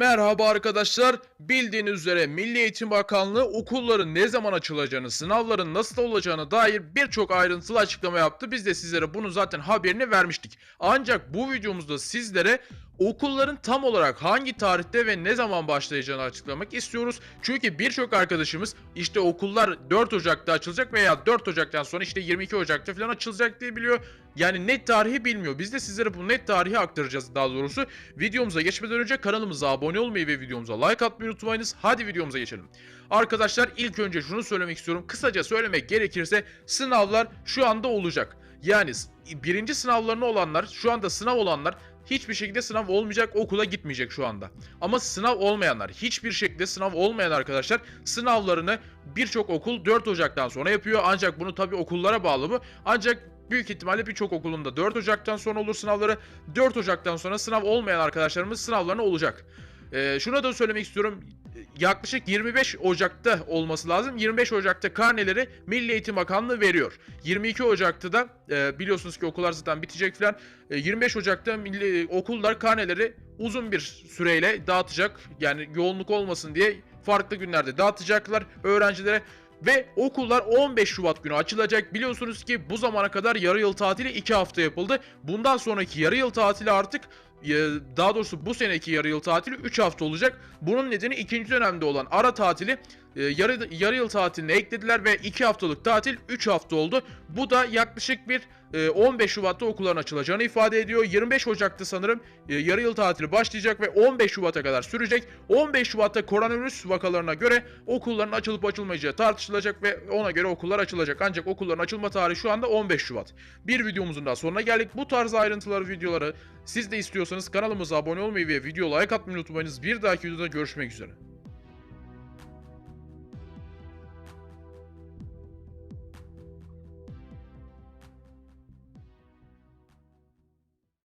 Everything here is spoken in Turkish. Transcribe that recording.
Merhaba arkadaşlar. Bildiğiniz üzere Milli Eğitim Bakanlığı okulların ne zaman açılacağını, sınavların nasıl olacağına dair birçok ayrıntılı açıklama yaptı. Biz de sizlere bunu zaten haberini vermiştik. Ancak bu videomuzda sizlere okulların tam olarak hangi tarihte ve ne zaman başlayacağını açıklamak istiyoruz. Çünkü birçok arkadaşımız işte okullar 4 Ocak'ta açılacak veya 4 Ocak'tan sonra işte 22 Ocak'ta falan açılacak diye biliyor. Yani net tarihi bilmiyor. Biz de sizlere bu net tarihi aktaracağız daha doğrusu. Videomuza geçmeden önce kanalımıza abone olmayı ve videomuza like atmayı unutmayınız. Hadi videomuza geçelim. Arkadaşlar ilk önce şunu söylemek istiyorum. Kısaca söylemek gerekirse sınavlar şu anda olacak. Yani birinci sınavlarını olanlar, şu anda sınav olanlar hiçbir şekilde sınav olmayacak, okula gitmeyecek şu anda. Ama sınav olmayanlar, hiçbir şekilde sınav olmayan arkadaşlar sınavlarını birçok okul 4 Ocak'tan sonra yapıyor. Ancak bunu tabii okullara bağlı bu. Ancak büyük ihtimalle birçok okulunda 4 Ocak'tan sonra olur sınavları. 4 Ocak'tan sonra sınav olmayan arkadaşlarımız sınavlarına olacak. Ee, şuna da söylemek istiyorum. Yaklaşık 25 Ocak'ta olması lazım. 25 Ocak'ta karneleri Milli Eğitim Bakanlığı veriyor. 22 Ocak'ta da e, biliyorsunuz ki okullar zaten bitecek falan. E, 25 Ocak'ta milli, okullar karneleri uzun bir süreyle dağıtacak. Yani yoğunluk olmasın diye farklı günlerde dağıtacaklar öğrencilere. Ve okullar 15 Şubat günü açılacak. Biliyorsunuz ki bu zamana kadar yarı yıl tatili 2 hafta yapıldı. Bundan sonraki yarı yıl tatili artık e, daha doğrusu bu seneki yarı yıl tatili 3 hafta olacak. Bunun nedeni ikinci dönemde olan ara tatili e, yarı, yarı yıl tatiline eklediler ve 2 haftalık tatil 3 hafta oldu. Bu da yaklaşık bir e, 15 Şubat'ta okulların açılacağını ifade ediyor. 25 Ocak'ta sanırım e, yarı yıl tatili başlayacak ve 15 Şubat'a kadar sürecek. 15 Şubat'ta koronavirüs vakalarına göre okulların açılıp açılmayacağı tartışılacak ve ona göre okullar açılacak. Ancak okulların açılma tarihi şu anda 15 Şubat. Bir videomuzun daha sonuna geldik. Bu tarz ayrıntıları videoları siz de istiyorsanız kanalımıza abone olmayı ve video like atmayı unutmayınız. Bir dahaki videoda görüşmek üzere.